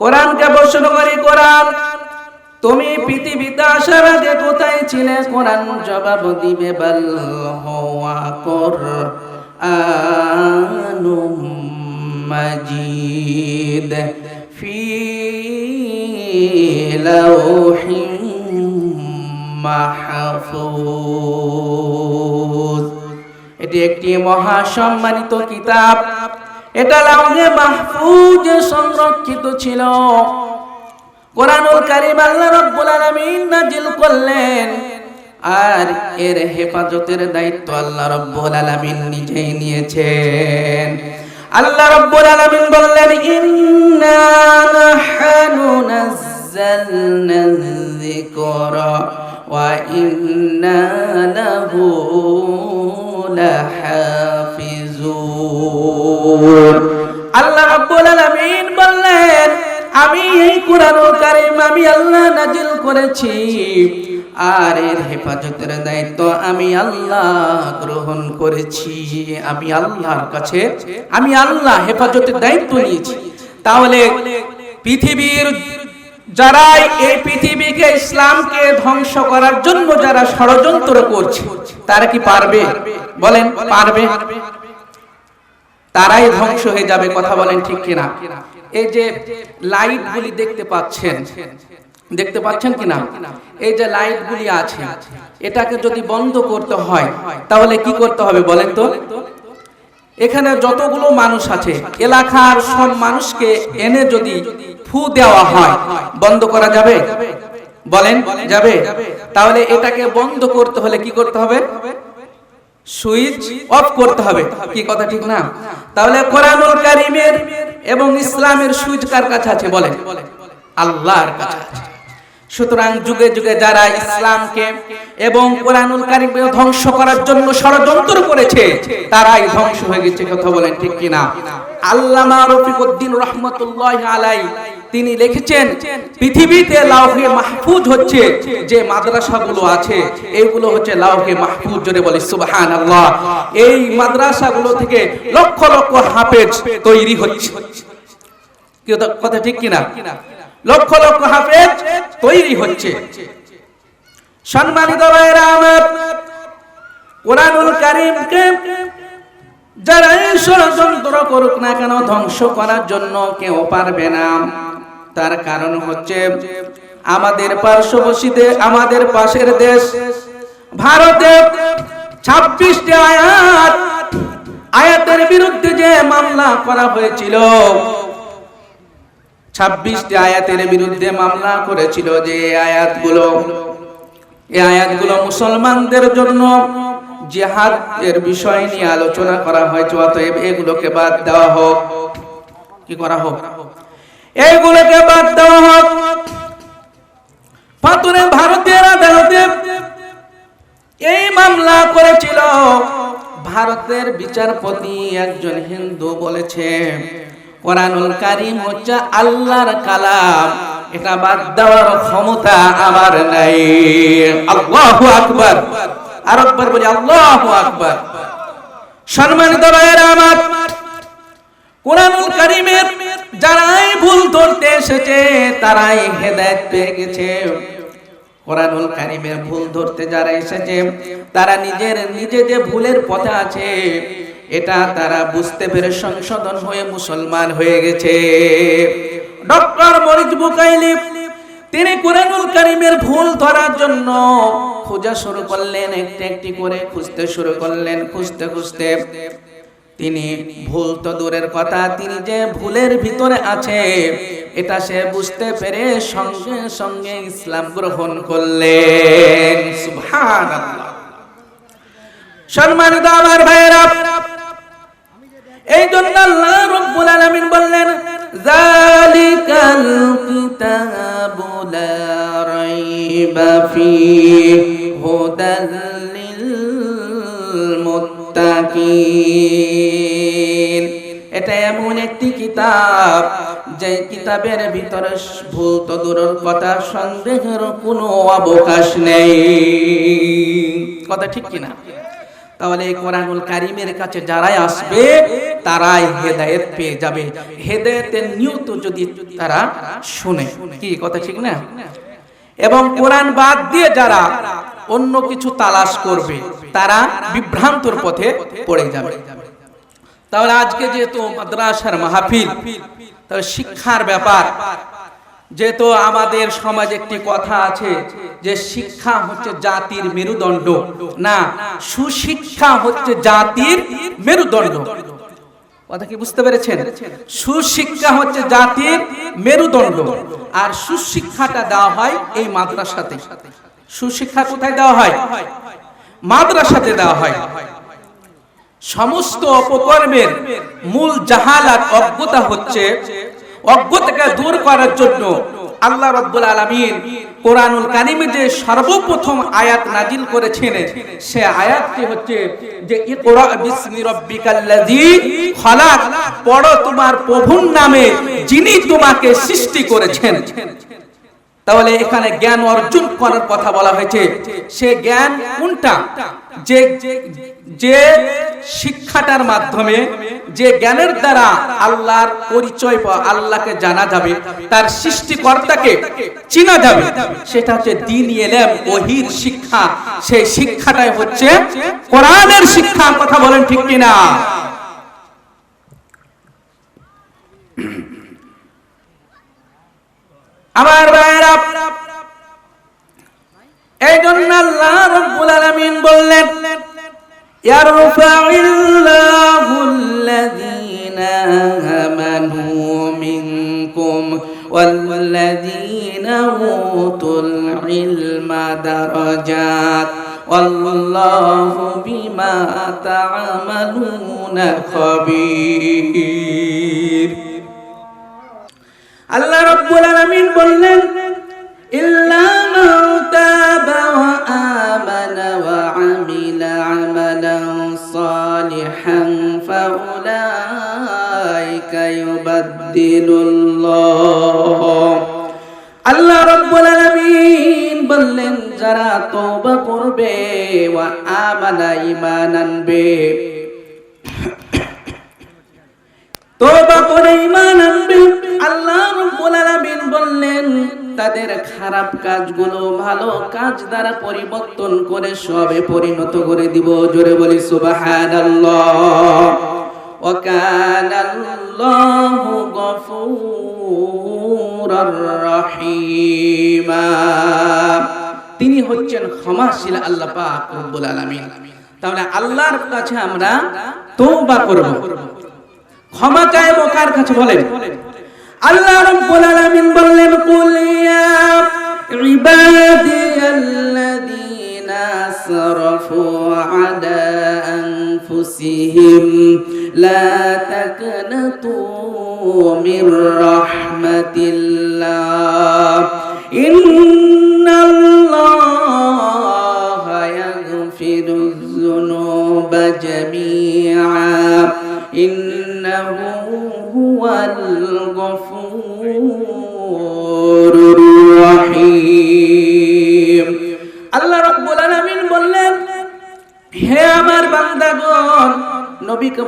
কোরআনকে প্রশ্ন করি, কোরআন। তুমি পৃথিবীতে আসার আগে কোথায় ছিলে? কোরআন জবাব দিবে, বল হওয়া কর মাজিদ ফি লাউহিন মাহফুজ। এটি একটি মহা সম্মানিত কিতাব। এটা লাউহে মাহফুজে সংরক্ষিত ছিল। কোরআনুল কারীম আল্লাহ রাব্বুল আলামিন নাজিল করলেন। আর এর হেফাজতের দায়িত্ব আল্লাহ রাব্বুল আলামিন নিজেই নিয়েছেন। আল্লাহ রাব্বুল আলামিন বললেন, ইন্না নাহনু নাযালনা যিকরা ওয়া ইন্না লাহু লাহাফিজুন আল্লাহ রাব্বুল আলামিন বললেন, আমি এই কোরআনুল কারীম আমি আল্লাহ নাজিল করেছি। আর এর হেফাজতের দায়িত্ব আমি আল্লাহ গ্রহণ করেছি। আমি আল্লাহর কাছে, আমি আল্লাহ হেফাজতের দায়িত্ব নিয়েছি। তাহলে পৃথিবীর যারাই এই পৃথিবীকে ইসলামকে ধ্বংস করার জন্য যারা ষড়যন্ত্র করছে, তারা কি পারবে? বলেন, পারবে? তারাই ধ্বংস হয়ে যাবে, কথা বলেন ঠিক কিনা? এই যে লাইট গুলি দেখতে পাচ্ছেন দেখতে পাচ্ছেন কিনা? এই যে লাইট গুলি আছে, এটাকে যদি বন্ধ করতে হয়, তাহলে কি করতে হবে বলেন তো? এখানে যতগুলো মানুষ আছে, এলাকার সব মানুষকে এনে যদি ফু দেওয়া হয়, বন্ধ করা যাবে? বলেন, যাবে? তাহলে এটাকে বন্ধ করতে হলে কি করতে হবে? সুইচ অফ করতে হবে। কি কথা ঠিক না? তাহলে কোরআনুল কারিমের এবং ইসলামের সুইচ কার কাছে আছে বলেন? আল্লাহর কাছে আছে। সুতরাং যুগে যুগে যারা ইসলামকে এবং কোরআনুল কারিমকে ধ্বংস করার জন্য ষড়যন্ত্র করেছে, তারাই ধ্বংস হয়ে গেছে, কথা বলেন ঠিক কিনা? আল্লামা রফিকুদ্দিন রহমতুল্লাহ আলাই তিনি লিখেছেন, পৃথিবীতে লাউহে মাহফুজ হচ্ছে যে মাদ্রাসাগুলো আছে এইগুলো হচ্ছে লাউহে মাহফুজ জোরে বলে সুবহান আল্লাহ এই মাদ্রাসাগুলো থেকে লক্ষ লক্ষ হাফেজ তৈরি হচ্ছে। কথা ঠিক কিনা? লক্ষ লক্ষ হাফেজ তৈরি হচ্ছে। সম্মানিত ভাইরা আমার, কোরআনুল কারীমকে যারা এই ষড়যন্ত্র করুক না কেন, ধ্বংস করার জন্য কেউ পারবে না। তার কারণ হচ্ছে আমাদের পার্শ্ববর্তীতে, আমাদের পাশের দেশ ভারতে ছাব্বিশটি আয়াত, আয়াতের বিরুদ্ধে যে মামলা করা হয়েছিল, ছাব্বিশটি আয়াতের বিরুদ্ধে মামলা করেছিল যে আয়াতগুলো, এই আয়াতগুলো মুসলমানদের জন্য জিহাদের বিষয় নিয়ে আলোচনা করা হয়েছে, অতএব এগুলোকে বাদ দেওয়া হোক। কি করা হোক? এইগুলোকে বাদ দেওয়া হোক। পাতুরে ভারতের আদালতে এই মামলা করেছিল। ভারতের বিচারপতি একজন হিন্দু বলেছে, কোরআনুল কারিম হচ্ছে আল্লাহর কালাম। এটা বাদ দেওয়ার ক্ষমতা আমার নাই। আল্লাহু আকবার। আর একবার বলি, আল্লাহু আকবার। সম্মানিত ভাইয়েরা আমার, কোরআনুল কারিমের এসেছে, তারাই হেদায়েত পেয়ে গেছে। কোরআনুল কারিমের ভুল ধরতে যারা এসেছে, তারা নিজের, নিজে যে ভুলের পথে আছে, এটা তারা বুঝতে পেরে সংশোধন হয়ে মুসলমান হয়ে গেছে। ডক্টর মরিজ বুকাইলি তিনি কোরআনুল কারিমের ভুল ধরার জন্য খোঁজা শুরু করলেন, একটি একটি করে খুঁজতে শুরু করলেন, খুঁজতে খুঁজতে। তিনি ভুল তো দূরের কথা, তিনি যে ভুলের ভিতরে আছে, এটা সে বুঝতে পেরে সঙ্গে সঙ্গে ইসলাম গ্রহণ করলেন। সম্মানিত আমার ভাইয়েরা এই জন্য আল্লাহ বললেন জালিকাল কিতাবু লা রাইবা ফীহি এটা এমন একটি কিতাব যে কিতাবের ভিতরে ভুল তো দূরের কথা, সন্দেহের কোনো অবকাশ নেই। কথা ঠিক কিনা? তাহলে কোরআনুল কারিমের কাছে যারাই আসবে, তারাই হেদায়েত পেয়ে যাবে। হেদায়েতের নিয়ত যদি তারা শুনে, কি কথা ঠিক না? এবং কোরআন বাদ দিয়ে যারা অন্য কিছু তালাশ করবে, তারা বিভ্রান্তর পথে পড়ে যাবে। তাহলে আজকে যেহেতু মাদ্রাসার মাহফিল, তাহলে শিক্ষার ব্যাপার। যেহেতু আমাদের সমাজে একটি কথা আছে যে শিক্ষা হচ্ছে জাতির মেরুদণ্ড। না, সুশিক্ষা হচ্ছে জাতির মেরুদণ্ড। কথা কি বুঝতে পেরেছেন? সুশিক্ষা হচ্ছে জাতির মেরুদণ্ড। আর সুশিক্ষাটা দেওয়া হয় এই মাদ্রাসাতে। সুশিক্ষা কোথায় দেওয়া হয়? মাদ্রাসাতে দেওয়া হয়। সমস্ত অপকর্মের মূল জাহালাত অজ্ঞতা হচ্ছে। অজ্ঞতাকে দূর করার জন্য আল্লাহ রব্বুল আলমিন কোরআনুল কারিমে যে সর্বপ্রথম আয়াত নাজিল করেছেন, সে আয়াতটি হচ্ছে যে, ইকরা বিসমি রাব্বিকাল্লাযী খালাক, পড়ো তোমার প্রভুর নামে যিনি তোমাকে সৃষ্টি করেছেন। তাহলে এখানে জ্ঞান অর্জন করার কথা বলা হয়েছে। সে জ্ঞান কোনটা? যে যে শিক্ষাটার মাধ্যমে যে জ্ঞানের দ্বারা আল্লাহর পরিচয় আল্লাহকে জানা যাবে, তার সৃষ্টিকর্তাকে চিনা যাবে, সেটা হচ্ছে দিন এলেম, ওহির শিক্ষা। সেই শিক্ষাটাই হচ্ছে কোরআনের শিক্ষা, কথা বলেন ঠিক কিনা? আমার ভাইরা এই জন্য আল্লাহ রব্বুল আলামিন বললেন يرفع الله الذين آمنوا منكم والذين أوتوا العلم درجات والله بما تعملون خبير الله رب العالمين بلن আল্লাহ আলামিন বললেন, যারা তওবা করবে, ওয়া আমানা তোবা করে ঈমান আনবে। আল্লাহ আলামিন বললেন, তাদের খারাপ কাজগুলো ভালো কাজ দ্বারা পরিবর্তন করে সবে পরিণত করে দিব। জোরে বলি, সুবহানাল্লাহ। ওয়া কানা আল্লাহু গফুরার রহিমা। তিনি হচ্ছেন ক্ষমাশীল আল্লাহ পাক রব্বুল আলামিন। তাহলে আল্লাহর কাছে আমরা তওবা করব। ক্ষমা চাইব কার কাছে বলেন? আল্লাহ রাব্বুল আলামিন বললেন, কুল ইয়া ইবাদিয়াল্লাযীনা আসরাফু আনফুসিহিম লা তাকনাতু মির রাহমাতিল্লাহ ইন্নাল্লাহা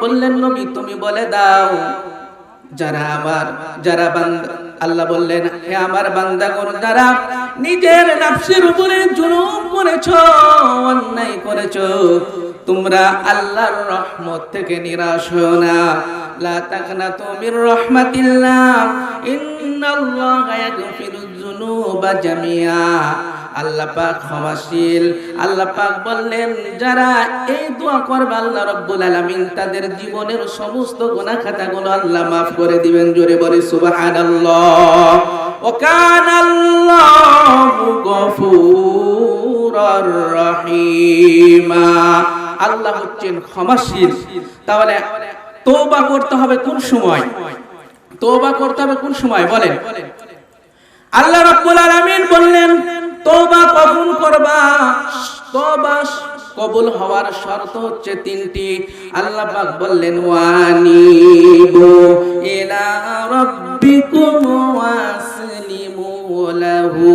বললেন, নবী, তুমি বলে দাও। যারা আমার, যারা বান্দা, আল্লাহ বললেন, হে আমার বান্দা বান্দাগণ, যারা নিজের নাফসের উপরে জুলুম করেছ, অন্যায় করেছ, তোমরা আল্লাহর রহমত থেকে নিরাশ হও না। লা তাকনাতু মির রাহমাতিল্লাহ, ইন্নাল্লাহা ইয়াগফিরুয যুনুবা জামিআ। আল্লাহ পাক ক্ষমাশীল। আল্লাহ পাক বললেন, যারা এই দোয়া করবে, আল্লাহ রব্বুল আলামিন তাদের জীবনের সমস্ত গুনাহ খাতাগুলো আল্লাহ maaf করে দিবেন। জোরে বলে, সুবহানাল্লাহ। ওয়া কানাল্লাহু গফুরার রহিমা। আল্লাহ হচ্ছেন ক্ষমাশীল। তাহলে তওবা করতে হবে কোন সময়? তওবা করতে হবে কোন সময়? বলেন। আল্লাহ রাব্বুল আলামিন বললেন তবা কবুল করবা। তবা কবুল হওয়ার শর্ত হচ্ছে তিনটি। আল্লাহ পাক বললেন, ওয়ানিবু ইলা রাব্বিকুম ওয়াসলিমু লাহু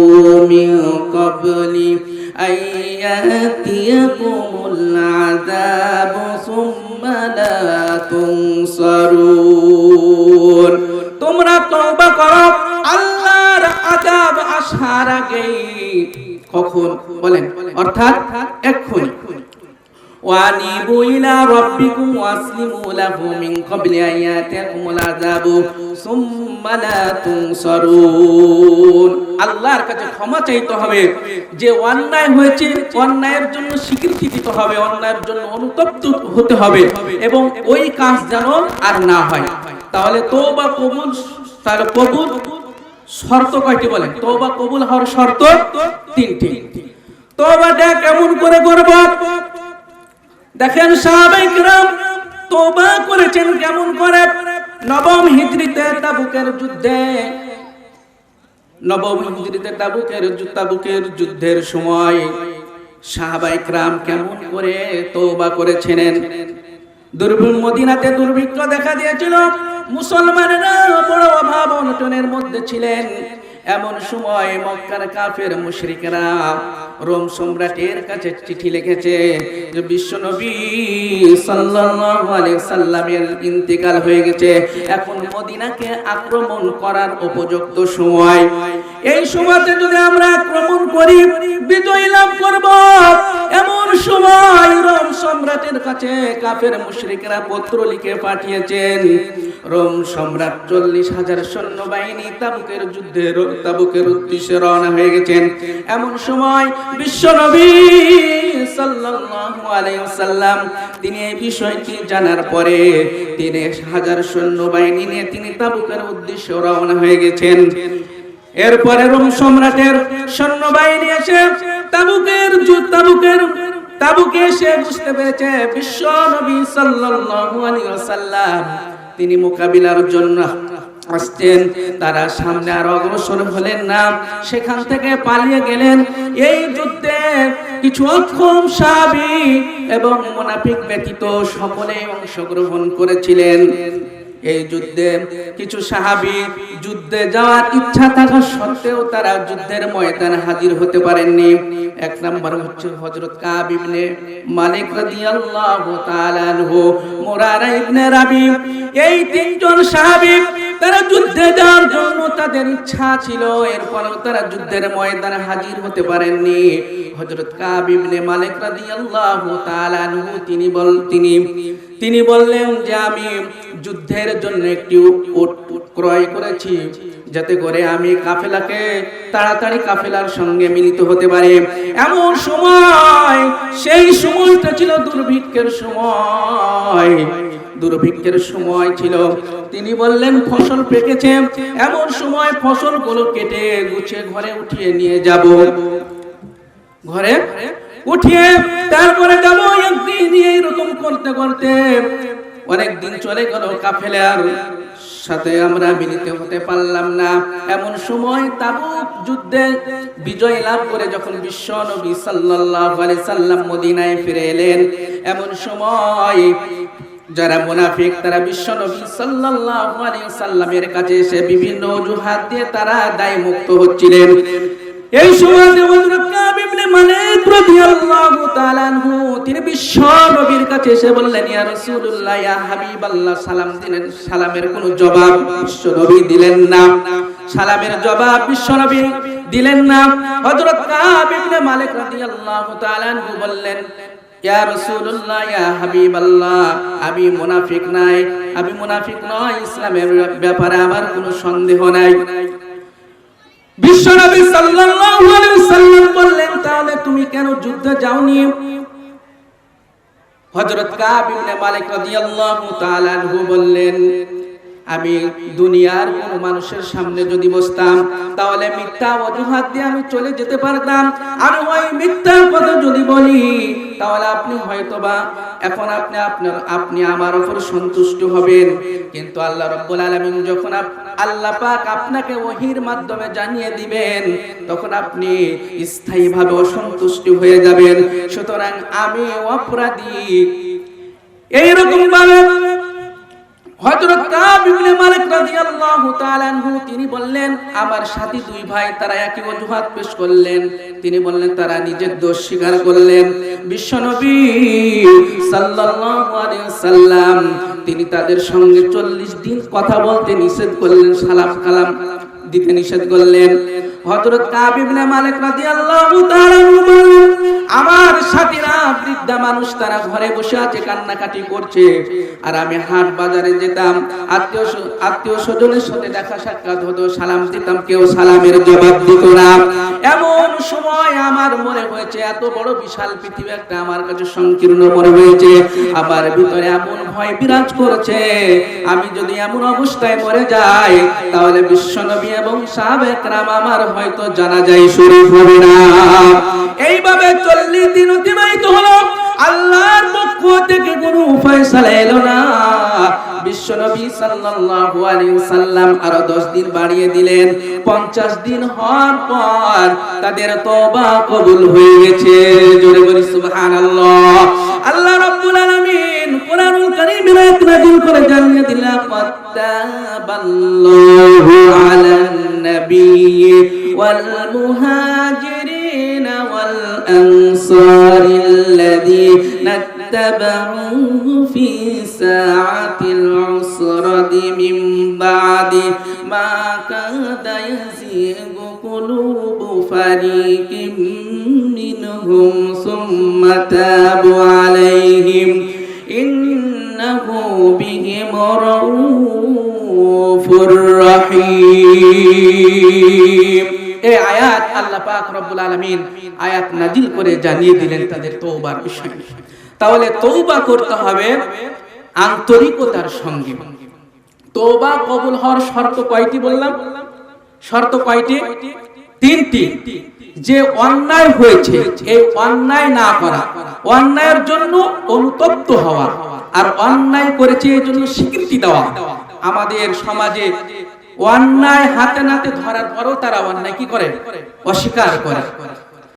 মিন ক্বাবলি আইয়াতিয়াকুমুল আযাব সুম্মা লা তুনসারুন। তোমরা তওবা করো। আসার আগেই কখন বলেন অর্থাৎ এক্ষুনি وأنيبوا إلى ربكم وأسلموا له من قبل أن يأتيكم العذاب ثم لا تنصرون আল্লাহর কাছে ক্ষমা চাইতে হবে যে অন্যায় হয়েছে অন্যায়ের জন্য স্বীকৃতি দিতে হবে অন্যায়ের জন্য অনুতপ্ত হতে হবে এবং ওই কাজ যেন আর না হয় তাহলে তওবা কবুল তাহলে কবুল শর্ত কয়টি বলেন? তওবা কবুল হওয়ার শর্ত তিনটি। তওবাটা কেমন করে করব। দেখেন সাহাবাইকরাম তোবা করেছেন কেমন করে? নবম হিজরিতে তাবুকের যুদ্ধে। নবম হিজরিতে তাবুকের তাবুকের যুদ্ধের সময় সাহাবাইকরাম কেমন করে তোবা করেছিলেন? দুর্ভিক্ষ মদিনাতে দুর্ভিক্ষ দেখা দিয়েছিল। মুসলমানেরা বড় অভাব অনটনের মধ্যে ছিলেন। এমন সময় মক্কার কাফের মুশরিকরা রোম সম্রাটের কাছে চিঠি লিখেছে যে, বিশ্বনবী সাল্লাল্লাহু আলাইহি সাল্লামের ইন্তেকাল হয়ে গেছে। এখন মদিনাকে আক্রমণ করার উপযুক্ত সময়। এই সময়তে যদি আমরা আক্রমণ করি, বিজয় লাভ করব। এমন সময় রোম সম্রাটের কাছে কাফের মুশরিকরা পত্র লিখে পাঠিয়েছেন। রোম সম্রাট চল্লিশ হাজার সৈন্যবাহিনী তাবুকের যুদ্ধে তাবুকের উদ্দেশ্যে রওনা হয়ে গেছেন। এমন সময় বিশ্বনবী সাল্লাল্লাহু আলাইহি ওয়াসাল্লাম, তিনি এই বিষয়টি জানার পরে তিনি হাজার সৈন্যবাহিনী নিয়ে তিনি তাবুকের উদ্দেশ্যে রওনা হয়ে গেছেন। এরপরে রোম সম্রাটের সৈন্যবাহিনী এসে তাবুকের তাবুকের, তাবুকে এসে বুঝতে পেরেছে বিশ্ব নবী সাল্লাল্লাহু আলাইহি ওয়াসাল্লাম। তিনি মোকাবিলার জন্য আসছেন, তারা সামনে আর অগ্রসর হলেন না। সেখান থেকে পালিয়ে গেলেন। এই যুদ্ধে কিছু অক্ষম সাহাবী এবং মুনাফিক ব্যতীত সকলেই অংশগ্রহণ করেছিলেন। এই যুদ্ধে কিছু সাহাবি যুদ্ধে যাওয়ার ইচ্ছা থাকা সত্ত্বেও তারা যুদ্ধের ময়দানে হাজির হতে পারেননি। এক নম্বর হচ্ছে হযরত কাব ইবনে মালিক রাদিয়াল্লাহু তাআলা আনহু, মুরারা ইবনে রাবি। এই তিনজন সাহাবী তারা যুদ্ধে যাওয়ার জন্য তাদের ইচ্ছা ছিল, এরপরেও তারা যুদ্ধের ময়দানে হাজির হতে পারেননি। হযরত কাব ইবনে মালিক রাদিয়াল্লাহু তাআলা তিনি বল, তিনি তিনি বললেন যে আমি যুদ্ধের জন্য একটি উট ক্রয় করেছি, যাতে করে আমি কাফেলাকে তাড়াতাড়ি কাফেলার সঙ্গে মিলিত হতে পারি। এমন সময়, সেই সময়টা ছিল দুর্ভিক্ষের সময়। দুর্ভিক্ষের সময় ছিল। তিনি বললেন, ফসল পেকেছে। এমন সময় ফসলগুলো কেটে গুছিয়ে ঘরে উঠিয়ে নিয়ে যাব। ঘরে উঠিয়ে তারপরে যাব একদিন এইরকম করতে করতে। অনেক দিন চলে গেল কাফেলার সাথে, আমরা মিলিত হতে পারলাম না। এমন সময় তাবুক যুদ্ধে বিজয় লাভ করে যখন বিশ্ব নবী সাল্লাল্লাহু আলাইহি সাল্লাম মদিনায় ফিরে এলেন, এমন সময় যারা মুনাফিক, তারা বিশ্ব নবী সাল্লাল্লাহু আলাইহি সাল্লামের কাছে এসে বিভিন্ন অজুহাত দিয়ে তারা দায় মুক্ত হচ্ছিলেন। এই সময় হযরত কাব ইবনে মালিক রাদিয়াল্লাহু তাআলা আনহু, তিনি বিশ্ব নবীর কাছে এসে বললেন, ইয়া রাসূলুল্লাহ, ইয়া হাবিবাল্লাহ, সালাম দিলেন, সালামের কোনো জবাব বিশ্ব নবী দিলেন না। সালামের জবাব বিশ্ব নবী দিলেন না। হযরত কাব ইবনে মালিক রাদিয়াল্লাহু তাআলা আনহু বললেন ইয়া রাসূলুল্লাহ, ইয়া হাবিবাল্লাহ, আমি মুনাফিক নাই, আমি মুনাফিক নয় ইসলামের ব্যাপারে আমার কোনো সন্দেহ নাই। বিশ্বনবী সাল্লাল্লাহু আলাইহি সাল্লাম বললেন, তাহলে তুমি কেন যুদ্ধে যাওনি? হযরত কাব ইবনে মালিক রাদিয়াল্লাহু তাআলা বললেন আমি দুনিয়ার কোন মানুষের সামনে যদি বসতাম, তাহলে মিথ্যা অজুহাত দিয়ে আমি চলে যেতে পারতাম। আর ওই মিথ্যা কথা যদি বলি, তাহলে আপনি হয়তোবা, এখন আপনি আপনার, আপনি আমার উপর সন্তুষ্ট হবেন। কিন্তু আল্লাহ রাব্বুল আলামিন যখন আল্লাহ পাক আপনাকে ওহির মাধ্যমে জানিয়ে দিবেন, তখন আপনি স্থায়ীভাবে অসন্তুষ্ট হয়ে যাবেন। সুতরাং আমি অপরাধী। এইরকম ভাবে তিনি বললেন, আমার সাথী দুই ভাই, তারা একই অজুহাত পেশ করলেন। তিনি বললেন, তারা নিজের দোষ স্বীকার করলেন। বিশ্বনবী সাল্লাল্লাহু সাল্লাম তিনি তাদের সঙ্গে 40 দিন কথা বলতে নিষেধ করলেন সালাম কালাম দিতে নিষেধ করলেন। হযরত কাব ইবনে মালিক রাদিয়াল্লাহু তাআলা আমার সাথীরা, বৃদ্ধা মানুষ তারা ঘরে বসে আছে, কান্নাকাটি করছে। আর আমি হাট বাজারে যেতাম, আত্মীয় আত্মীয় স্বজনের সাথে দেখা সাক্ষাৎ হতো, সালাম দিতাম, কেউ সালামের জবাব দিত না। এমন সময় আমার মনে হয়েছে, এত বড় বিশাল পৃথিবী একটা আমার কাছে সংকীর্ণ মনে হয়েছে। আমার ভিতরে এমন ভয় বিরাজ করছে। আমি যদি এমন অবস্থায় মরে যাই, তাহলে বিশ্বনবী এবং সাহাবেকরাম আমার হয়তো জানা যায় শুরু হবে না। এইভাবে চল্লিশ দিন অতিবাহিত হলো, আল্লাহর পক্ষ থেকে কোনো ফয়সালা এলো না। বিশ্বনবী সাল্লাল্লাহু আলাইহি সাল্লাম আরও 10 দিন বাড়িয়ে দিলেন। 50 দিন হওয়ার পর তাদের তওবা কবুল গেছে। জোরে বলি, সুবহানাল্লাহ। আল্লাহ রাব্বুল আলামিন কোরআনুল কারীমের আয়াত নাযিল করে জানিয়ে দিলেন والمهاجرين والأنصار الذين اتبعوه في ساعة العسرة من بعد ما كاد يزيغ قلوب فريق منهم ثم تابوا عليهم. إنه بهم رؤوف رحيم. এই আয়াত যে অন্যায় হয়েছে, এই অন্যায় না করা, অন্যায়ের জন্য অনুতপ্ত হওয়া, আর অন্যায় করেছে এই জন্য স্বীকৃতি দেওয়া। আমাদের সমাজে অন্যায় হাতে নাতে ধরার পরও তারা অন্যায় কি করে? অস্বীকার করে।